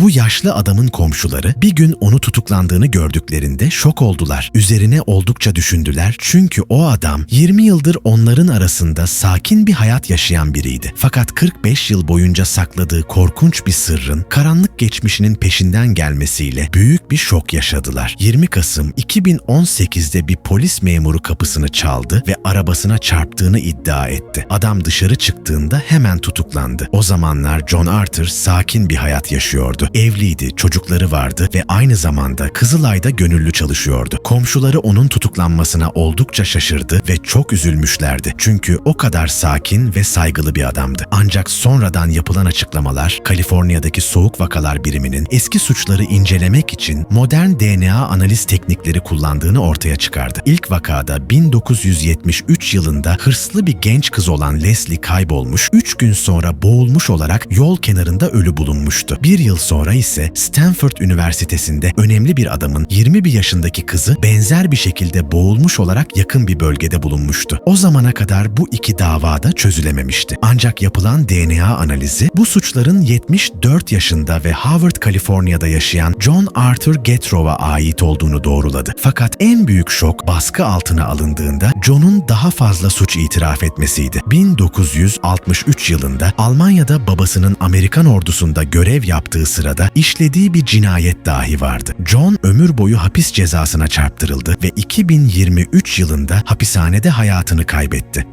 Bu yaşlı adamın komşuları bir gün onu tutuklandığını gördüklerinde şok oldular. Üzerine oldukça düşündüler çünkü o adam 20 yıldır onların arasında sakin bir hayat yaşayan biriydi. Fakat 45 yıl boyunca sakladığı korkunç bir sırrın karanlık geçmişinin peşinden gelmesiyle büyük bir şok yaşadılar. 20 Kasım 2018'de bir polis memuru kapısını çaldı ve arabasına çarptığını iddia etti. Adam dışarı çıktığında hemen tutuklandı. O zamanlar John Arthur sakin bir hayat yaşıyordu. Evliydi, çocukları vardı ve aynı zamanda Kızılay'da gönüllü çalışıyordu. Komşuları onun tutuklanmasına oldukça şaşırdı ve çok üzülmüşlerdi. Çünkü o kadar sakin ve saygılı bir adamdı. Ancak sonradan yapılan açıklamalar Kaliforniya'daki soğuk vakalar biriminin eski suçları incelemek için modern DNA analiz teknikleri kullandığını ortaya çıkardı. İlk vakada 1973 yılında hırslı bir genç kız olan Leslie kaybolmuş, 3 gün sonra boğulmuş olarak yol kenarında ölü bulunmuştu. Bir yıl sonra ise Stanford Üniversitesi'nde önemli bir adamın 21 yaşındaki kızı benzer bir şekilde boğulmuş olarak yakın bir bölgede bulunmuştu. O zamana kadar bu iki davada çözülememişti. Ancak yapılan DNA analizi bu suçların 74 yaşında ve Harvard, Kaliforniya'da yaşayan John Arthur Getrove'a ait olduğunu doğruladı. Fakat en büyük şok baskı altına alındığında John'un daha fazla suç itiraf etmesiydi. 1963 yılında Almanya'da babasının Amerikan ordusunda görev yaptığı sırada işlediği bir cinayet dahi vardı. John ömür boyu hapis cezasına çarptırıldı ve 2023 yılında hapishanede hayatını kaybetti.